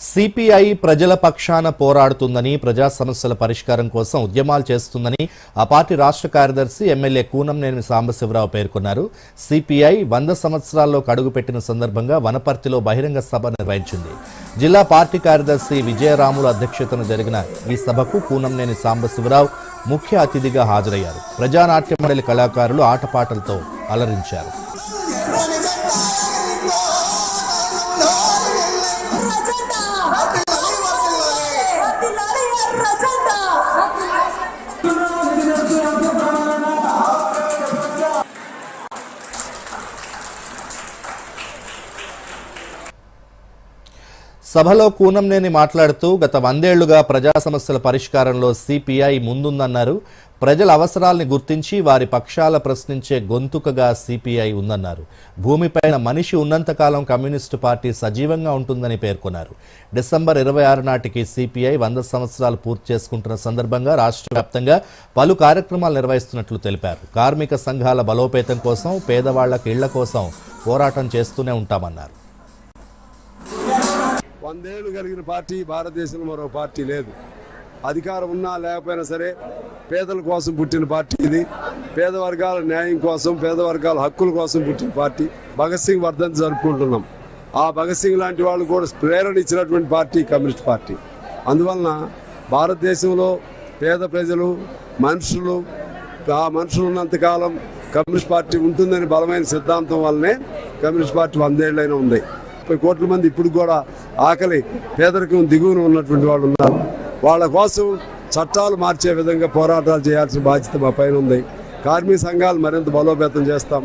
CPI ప్రజల పక్షాన పోరాడుతుందని ప్రజా సమస్యల పరిష్కారం కోసం ఉద్యమాలు చేస్తుందని ఆ పార్టీ రాష్ట్ర కార్యదర్శి ఎమ్మెల్యే కూనంనేని సాంబశివరావు పేర్కొన్నారు. సిపిఐ వంద సంవత్సరాల్లో కడుగుపెట్టిన సందర్భంగా వనపర్తిలో బహిరంగ సభ నిర్వహించింది. జిల్లా పార్టీ కార్యదర్శి విజయరాములు అధ్యక్షతన జరిగిన ఈ సభకు కూనంనేని సాంబశివరావు ముఖ్య అతిథిగా హాజరయ్యారు. ప్రజానాట్య మండలి కళాకారులు ఆటపాటలతో అలరించారు. సభలో కూనంనేని మాట్లాడుతూ గత వందేళ్ళుగా ప్రజా సమస్యల పరిష్కారంలో సిపిఐ ముందుందన్నారు. ప్రజల అవసరాల్ని గుర్తించి వారి పక్షాల ప్రశ్నించే గొంతుకగా సిపిఐ ఉందన్నారు. భూమిపైన మనిషి ఉన్నంతకాలం కమ్యూనిస్టు పార్టీ సజీవంగా ఉంటుందని పేర్కొన్నారు. డిసెంబర్ ఇరవై ఆరు నాటికి సిపిఐ వంద సంవత్సరాలు పూర్తి చేసుకుంటున్న సందర్భంగా రాష్ట్ర వ్యాప్తంగా పలు కార్యక్రమాలు నిర్వహిస్తున్నట్లు తెలిపారు. కార్మిక సంఘాల బలోపేతం కోసం పేదవాళ్ళకు ఇళ్ళ కోసం పోరాటం చేస్తూనే ఉంటామన్నారు. వందేళ్ళు కలిగిన పార్టీ భారతదేశంలో మరో పార్టీ లేదు. అధికారం ఉన్నా లేకపోయినా సరే పేదల కోసం పుట్టిన పార్టీ ఇది. పేద వర్గాల న్యాయం కోసం పేద వర్గాల హక్కుల కోసం పుట్టిన పార్టీ. భగత్ సింగ్ వర్ధంతి జరుపుకుంటున్నాం. ఆ భగత్ సింగ్ లాంటి వాళ్ళు కూడా ప్రేరణ ఇచ్చినటువంటి పార్టీ కమ్యూనిస్ట్ పార్టీ. అందువలన భారతదేశంలో పేద ప్రజలు మనుషులు ఆ మనుషులు ఉన్నంతకాలం కమ్యూనిస్ట్ పార్టీ ఉంటుందని బలమైన సిద్ధాంతం వల్లనే కమ్యూనిస్ట్ పార్టీ వందేళ్ళైనా ఉంది. ముప్పై కోట్ల మంది ఇప్పుడు కూడా ఆకలి పేదరికం దిగువన ఉన్నటువంటి వాళ్ళు ఉన్నారు. వాళ్ళ కోసం చట్టాలు మార్చే విధంగా పోరాటాలు చేయాల్సిన బాధ్యత మా పైన ఉంది. కార్మిక సంఘాలు మరింత బలోపేతం చేస్తాం.